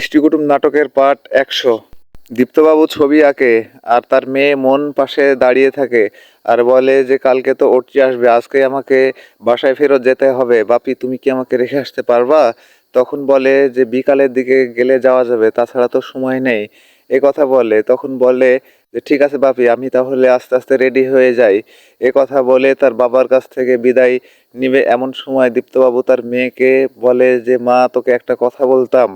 দৃষ্টিকুটুম নাটকের পার্ট একশো। দীপ্তবাবু ছবি আঁকে আর তার মেয়ে মন পাশে দাঁড়িয়ে থাকে আর বলে যে কালকে তো অর্চি আসবে আজকে আমাকে বাসায় ফেরত যেতে হবে। বাপি, তুমি কি আমাকে রেখে আসতে পারবা? তখন বলে যে বিকালের দিকে গেলে যাওয়া যাবে, তাছাড়া তো সময় নেই। এ কথা বলে, তখন বলে যে ঠিক আছে বাপি, আমি তাহলে আস্তে আস্তে রেডি হয়ে যাই। এ কথা বলে তার বাবার কাছ থেকে বিদায় নিবে। এমন সময় দীপ্তবাবু তার মেয়েকে বলে যে, মা, তোকে একটা কথা বলতাম।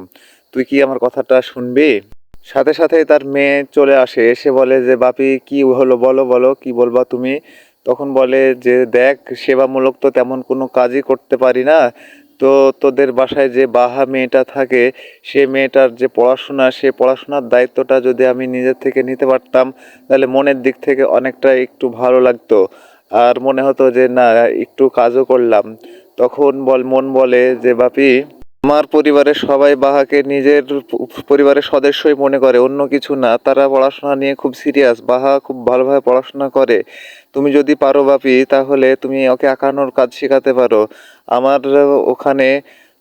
তুই কি আমার কথাটা শুনবি? সাথে সাথে তার মেয়ে চলে আসে। এসে বলে যে, বাপি, কি হলো বলো বলো, কি বলবা তুমি? তখন বলে যে, দেখ, সেবামূলক তো তেমন কোনো কাজই করতে পারি না। তো তোদের বাসায় যে বাহা মেয়েটা থাকে, সে মেয়েটার যে পড়াশোনা, সে পড়াশোনার দায়িত্বটা যদি আমি নিজের থেকে নিতে পারতাম, তাহলে মনের দিক থেকে অনেকটা একটু ভালো লাগতো। আর মনে হতো যে, না, একটু কাজও করলাম। তখন বল, মন বলে যে, বাপি আমার পরিবারের সবাই বাহাকে নিজের পরিবারের সদস্যই মনে করে, অন্য কিছু না। তারা পড়াশোনা নিয়ে খুব সিরিয়াস বাহা খুব ভালোভাবে পড়াশোনা করে। তুমি যদি পারো বাপি, তাহলে তুমি ওকে আঁকানোর কাজ শেখাতে পারো। আমার ওখানে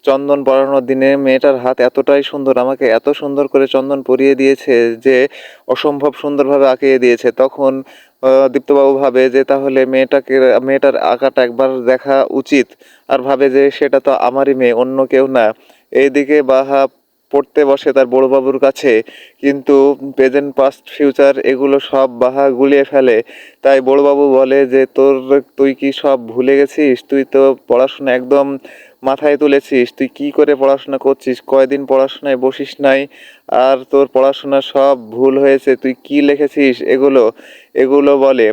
চন্দন পরানোর দিনে মেয়েটার হাত এতটাই সুন্দর, আমাকে এত সুন্দর করে চন্দন পরিয়ে দিয়েছে যে অসম্ভব সুন্দরভাবে আঁকিয়ে দিয়েছে। তখন দীপ্তবাবু ভাবে যে তাহলে মেয়েটাকে, মেয়েটার আঁকাটা একবার দেখা উচিত। আর ভাবে যে সেটা তো আমারই মেয়ে, অন্য কেউ না। এইদিকে বাহা পড়তে বসে তার বড়বাবুর কাছে, কিন্তু প্রেজেন্ট পাস্ট ফিউচার এগুলো সব বাহা গুলিয়ে ফেলে। তাই বড়বাবু বলে যে, তোর, তুই কি সব ভুলে গেছিস? তুই তো পড়াশোনা একদম মাথায় তুলেছিস। তুই কি করে পড়াশোনা করছিস? কয়দিন পড়াশোনায় বসিস নাই? আর তোর পড়াশোনা সব ভুল হয়েছে। তুই কি লিখেছিস এগুলো? এগুলো বলে।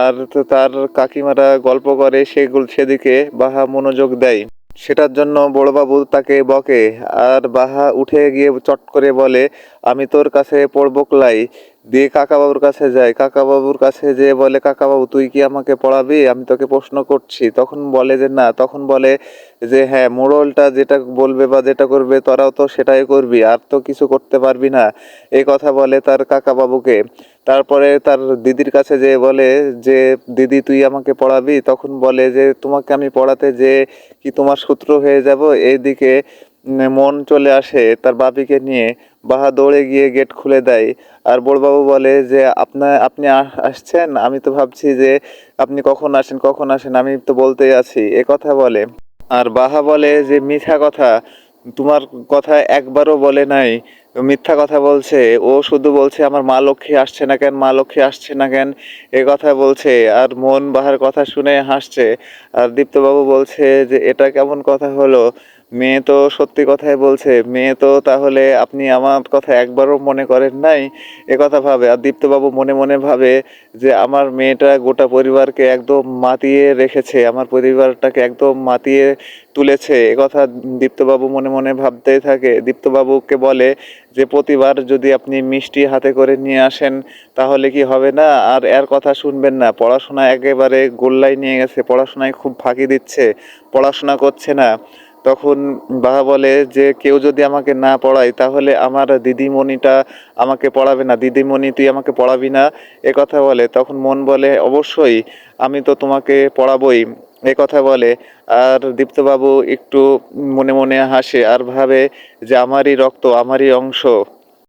আর তার কাকিমারা গল্প করে, সেগুলো, সেদিকে বাহা মনোযোগ দেয়। সেটার জন্য বড়বাবু তাকে বকে, আর বাহা উঠে গিয়ে চট করে বলে, আমি তোর কাছে পড়ব ক্লাই। দিয়ে কাকাবাবুর কাছে যায়। কাকাবাবুর কাছে যেয়ে বলে, কাকাবাবু, তুই কি আমাকে পড়াবি? আমি তোকে প্রশ্ন করছি। তখন বলে যে, না। তখন বলে যে হ্যাঁ মোড়লটা যেটা বলবে বা যেটা করবে, তোরাও তো সেটাই করবি। আর তো কিছু করতে পারবি না। এই কথা বলে তার কাকাবাবুকে। তারপরে তার দিদির কাছে যে বলে যে, দিদি, তুই আমাকে পড়াবি? তখন বলে যে, তোমাকে আমি পড়াতে যে কি তোমার সূত্র হয়ে যাব? এইদিকে মন চলে আসে তার বাপিকে নিয়ে। বাহা দৌড়ে গিয়ে গেট খুলে দেয়। আর বড়বাবু বলে যে আপনার আপনি আসছেন? আমি তো ভাবছি যে, আপনি কখন আসেন কখন আসেন? আমি তো বলতেই আছি। এ কথা বলে। আর বাহা বলে যে, মিথ্যা কথা। তোমার কথা একবারও বলে নাই। মিথ্যা কথা বলছে। ও শুধু বলছে, আমার মা লক্ষ্মী আসছে না কেন? মা লক্ষ্মী আসছে না কেন? এ কথা বলছে। আর মন বাহার কথা শুনে হাসছে। আর দীপ্তবাবু বলছে যে, এটা কেমন কথা হলো? মেয়ে তো সত্যি কথাই বলছে, মেয়ে তো তাহলে আপনি আমার কথা একবারও মনে করেন নাই? এ কথা ভাবে। আর দীপ্তবাবু মনে মনে ভাবে যে আমার মেয়েটা গোটা পরিবারকে একদম মাতিয়ে রেখেছে, আমার পরিবারটাকে একদম মাতিয়ে তুলেছে। এ কথা দীপ্তবাবু মনে মনে ভাবতেই থাকে। দীপ্তবাবুকে বলে যে, প্রতিবার যদি আপনি মিষ্টি হাতে করে নিয়ে আসেন, তাহলে কি হবে না? আর এর কথা শুনবেন না। পড়াশোনা একেবারে গোল্লায় নিয়ে গেছে। পড়াশোনায় খুব ফাঁকি দিচ্ছে। পড়াশোনা করছে না। তখন বাবা বলে যে, কেউ যদি আমাকে না পড়ায়, তাহলে আমার দিদিমণিটা আমাকে পড়াবে না। দিদিমণি, তুই আমাকে পড়াবি না? এ কথা বলে। তখন মন বলে, অবশ্যই, আমি তো তোমাকে পড়াবই। এ কথা বলে। আর দীপ্তবাবু একটু মনে মনে হাসে আর ভাবে যে, আমারই রক্ত, আমারই অংশ।